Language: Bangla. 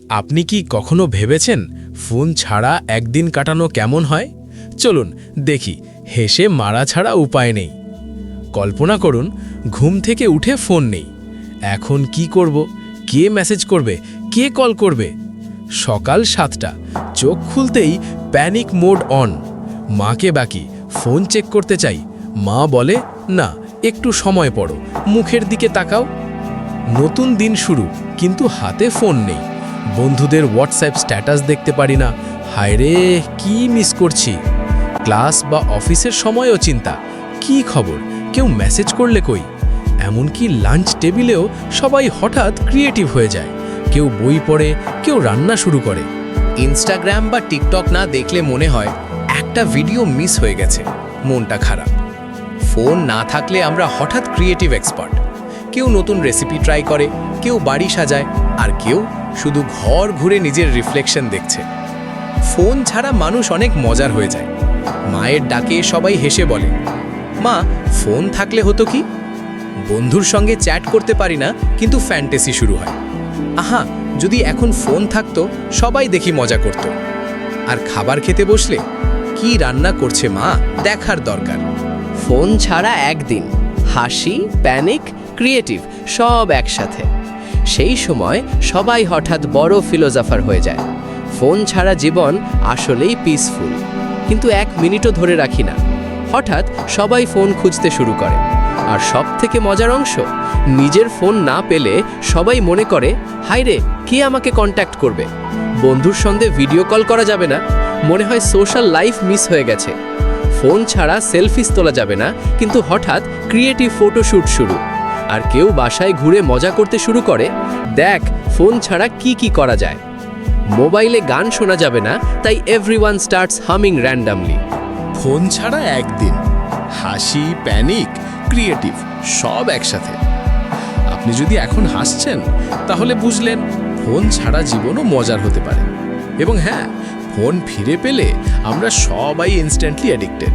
আপনি কি কখনো ভেবেছেন ফোন ছাড়া একদিন কাটানো কেমন হয়? চলুন দেখি, হেসে মারা ছাড়া উপায় নেই। কল্পনা করুন, ঘুম থেকে উঠে ফোন নেই। এখন কি করব? কে মেসেজ করবে? কে কল করবে? সকাল সাতটা, চোখ খুলতেই প্যানিক মোড অন। মাকে বাকি, ফোন চেক করতে চাই। মা বলে, না, একটু সময় পড়ো, মুখের দিকে তাকাও। নতুন দিন শুরু, কিন্তু হাতে ফোন নেই। বন্ধুদের হোয়াটসঅ্যাপ স্ট্যাটাস দেখতে পারি না। হায় রে কি মিস করছি? ক্লাস বা অফিসের সময়ও চিন্তা। কি খবর? কেউ মেসেজ করলে কই? এমনকি লাঞ্চ টেবিলেও সবাই হঠাৎ ক্রিয়েটিভ হয়ে যায়। কেউ বই পড়ে, কেউ রান্না শুরু করে। ইনস্টাগ্রাম বা টিকটক না দেখলে মনে হয় একটা ভিডিও মিস হয়ে গেছে। মনটা খারাপ। ফোন না থাকলে আমরা হঠাৎ ক্রিয়েটিভ এক্সপার্ট কেউ নতুন রেসিপি ট্রাই করে, কেউ বাড়ি সাজায়, আর কেউ শুধু ঘর ঘুরে নিজের রিফ্লেকশন দেখছে। ফোন ছাড়া মানুষ অনেক মজার হয়ে যায়। মায়ের ডাকে সবাই হেসে বলে, মা, ফোন থাকলে হতো কি? বন্ধুর সঙ্গে চ্যাট করতে পারি না, কিন্তু ফ্যান্টেসি শুরু হয়। আহা, যদি এখন ফোন থাকতো, সবাই দেখি মজা করত। আর খাবার খেতে বসলে, কি রান্না করছে মা, দেখার দরকার। ফোন ছাড়া একদিন, হাসি প্যানিক ক্রিয়েটিভ সব একসাথে। সেই সময় সবাই হঠাৎ বড় ফিলোজাফার হয়ে যায়। ফোন ছাড়া জীবন আসলেই পিসফুল কিন্তু এক মিনিটও ধরে রাখি না। হঠাৎ সবাই ফোন খুঁজতে শুরু করে। আর সব থেকে মজার অংশ, নিজের ফোন না পেলে সবাই মনে করে হাইরে কে আমাকে কন্ট্যাক্ট করবে? বন্ধুর সঙ্গে ভিডিও কল করা যাবে না? মনে হয় সোশ্যাল লাইফ মিস হয়ে গেছে। ফোন ছাড়া সেলফিস তোলা যাবে না, কিন্তু হঠাৎ ক্রিয়েটিভ ফটোশ্যুট শুরু। আর কেউ বাসায় ঘুরে মজা করতে শুরু করে, দেখ ফোন ছাড়া কি কি করা যায়। মোবাইলে গান শোনা যাবে না, তাই everyone starts humming randomly phone ছাড়া একদিন, হাসি প্যানিক ক্রিয়েটিভ সব একসাথে। আপনি যদি এখন হাসছেন, তাহলে বুঝলেন ফোন ছাড়া জীবনও মজার হতে পারে। এবং হ্যাঁ ফোন ফিরে পেলে আমরা সবাই ইনস্ট্যান্টলি অ্যাডিক্টেড